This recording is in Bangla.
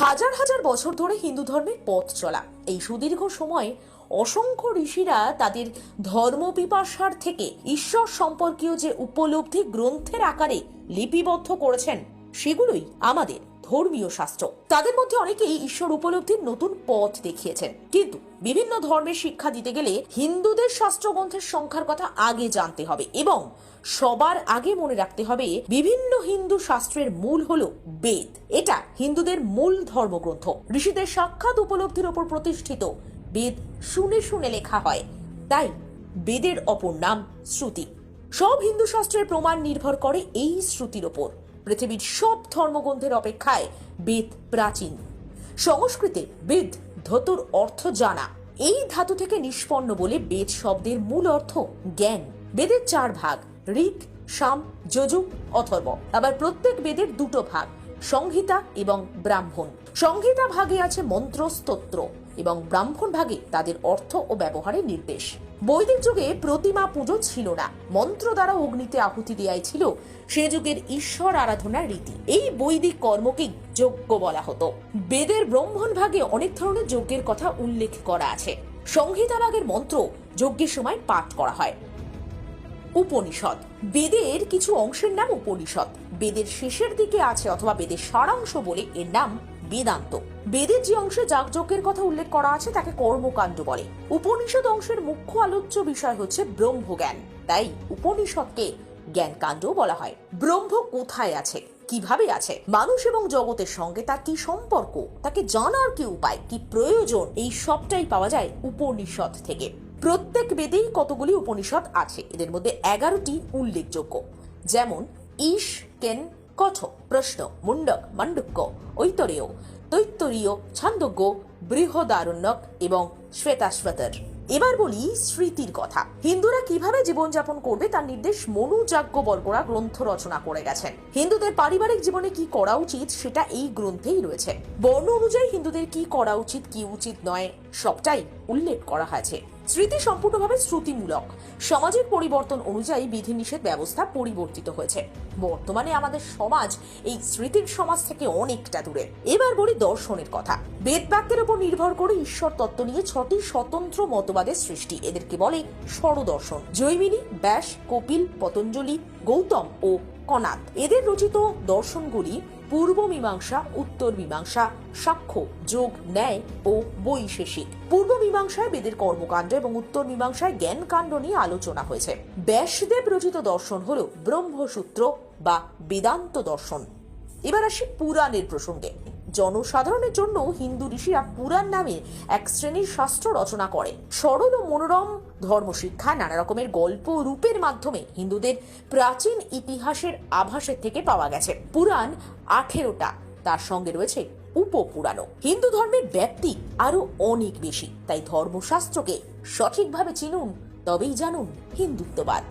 হাজার হাজার বছর ধরে হিন্দু ধর্মের পথ চলা। এই সুদীর্ঘ সময়ে অসংখ্য ঋষিরা তাদের ধর্মপিপাসার থেকে ঈশ্বর সম্পর্কীয় যে উপলব্ধি গ্রন্থের আকারে লিপিবদ্ধ করেছেন, সেগুলোই আমাদের। ধর্মীয় শাস্ত্র। তাদের মধ্যে অনেকেই ঈশ্বর উপলব্ধির নতুন পথ দেখিয়েছেন। কিন্তু বিভিন্ন ধর্মের শিক্ষা দিতে গেলে হিন্দুদের শাস্ত্রগ্রন্থের সংখ্যার কথা আগে জানতে হবে এবং সবার আগে মনে রাখতে হবে বিভিন্ন হিন্দু শাস্ত্রের মূল হল বেদ। এটা হিন্দুদের মূল ধর্মগ্রন্থ। ঋষিদের সাক্ষাৎ উপলব্ধির ওপর প্রতিষ্ঠিত বেদ শুনে শুনে লেখা হয়। তাই বেদের অপর নাম শ্রুতি। সব হিন্দু শাস্ত্রের প্রমাণ নির্ভর করে এই শ্রুতির ওপর। পৃথিবীর সব ধর্মগ্রন্থের অপেক্ষায় বেদ প্রাচীন। সংস্কৃতে বেদ ধতুর অর্থ জানা। এই ধাতু থেকে নিষ্পন্ন বলে বেদ শব্দের মূল অর্থ জ্ঞান। বেদের চার ভাগ, ঋক, সাম, যজু, অথর্ব। আবার প্রত্যেক বেদের দুটো ভাগ, সংহিতা এবং ব্রাহ্মণ। সংহিতা ভাগে আছে মন্ত্র, স্তোত্র। এবং ব্রাহ্মণ ভাগে তাদের অর্থ ও ব্যবহারের নির্দেশ। বৈদিক যুগে প্রতিমা পুজো ছিল না। মন্ত্র দ্বারা অগ্নিতে আহুতি দেয়াই ছিল সে যুগের ঈশ্বর আরাধনার রীতি। এই বৈদিক কর্মকেই যজ্ঞ বলা হতো। বেদের ব্রাহ্মণ ভাগে অনেক ধরনের যজ্ঞের কথা উল্লেখ করা আছে। সংহিতা ভাগের মন্ত্র যজ্ঞের সময় পাঠ করা হয়। উপনিষদ। বেদের কিছু অংশের নাম উপনিষদ। বেদের শেষের দিকে আছে অথবা বেদের সারাংশ বলে এর নাম বেদান্ত। বেদের যে অংশে যাগযজ্ঞের কথা উল্লেখ করা আছে, তাকে কর্মকাণ্ড বলে। উপনিষদ অংশের মুখ্য আলোচ্য বিষয় হচ্ছে ব্রহ্মজ্ঞান। তাই উপনিষদকে জ্ঞানকাণ্ড বলা হয়। ব্রহ্ম কোথায় আছে? কীভাবে আছে? মানুষ এবং জগতের সঙ্গে তার কি সম্পর্ক? তাকে জানার কি উপায়? কি প্রয়োজন? এই সবটাই পাওয়া যায় উপনিষদ থেকে। প্রত্যেক বেদেই কতগুলি উপনিষদ আছে? এদের মধ্যে এগারোটি উল্লেখযোগ্য। যেমন ঈশ কেন কঠ, প্রশ্ন মুন্ডক মান্ডুক্য, ঐতরেয় দৈত্তরীয় ছান্দজ্ঞ বৃহদারণ্যক এবং শ্বেতাশ্বেতর এবার বলি স্মৃতির কথা। হিন্দুরা কীভাবে জীবনযাপন করবে তার নির্দেশ মনুযাজ্ঞ বর্গরা গ্রন্থ রচনা করে গেছেন। হিন্দুদের পারিবারিক জীবনে কি করা উচিত সেটা এই গ্রন্থেই রয়েছে। বর্ণ অনুযায়ী হিন্দুদের কি করা উচিত, কি উচিত নয়, সবটাই উল্লেখ করা হয়েছে। স্মৃতি সম্পূর্ণভাবে শ্রুতিমূলক। সামাজিক পরিবর্তন অনুযায়ী বিধিনিষেধ ব্যবস্থা পরিবর্তিত হয়েছে। বর্তমানে আমাদের সমাজ এই স্মৃতির সমাজ থেকে অনেকটা দূরে। এবার বলি দর্শনের কথা। বেদ বাক্যের উপর নির্ভর করে ঈশ্বর তত্ত্ব নিয়ে ছটি স্বতন্ত্র মতবাদের সৃষ্টি। এদেরকে বলে স্বরদর্শন। জৈমিনী, ব্যাস, কপিল, পতঞ্জলি, গৌতম ও কনাদ এদের রচিত দর্শনগুলি পূর্ব মীমাংসা, উত্তর মীমাংসা, সাক্ষ্য, যোগ, ন্যায় ও বৈশেষিক। পূর্ব মীমাংসায় বেদের কর্মকাণ্ড এবং উত্তর মীমাংসায় জ্ঞান কাণ্ড নিয়ে আলোচনা হয়েছে। ব্যাসদেব রচিত দর্শন হল ব্রহ্মসূত্র বা বেদান্ত দর্শন। এবার আসি পুরাণের প্রসঙ্গে। জনসাধারণের জন্য হিন্দু ঋষিরা পুরাণ নামে এক শ্রেণির শাস্ত্র রচনা করেন সরল ও মনোরম ধর্মশিক্ষা নানা রকমের গল্প রূপের মাধ্যমে হিন্দুদের প্রাচীন ইতিহাসের আভাসের থেকে পাওয়া গেছে। পুরাণ আঠেরোটা, তার সঙ্গে রয়েছে উপপুরাণও। হিন্দু ধর্মের ব্যাপ্তি আরও অনেক বেশি, তাই ধর্মশাস্ত্রকে সঠিকভাবে চিনুন, তবেই জানুন হিন্দুত্ববাদ।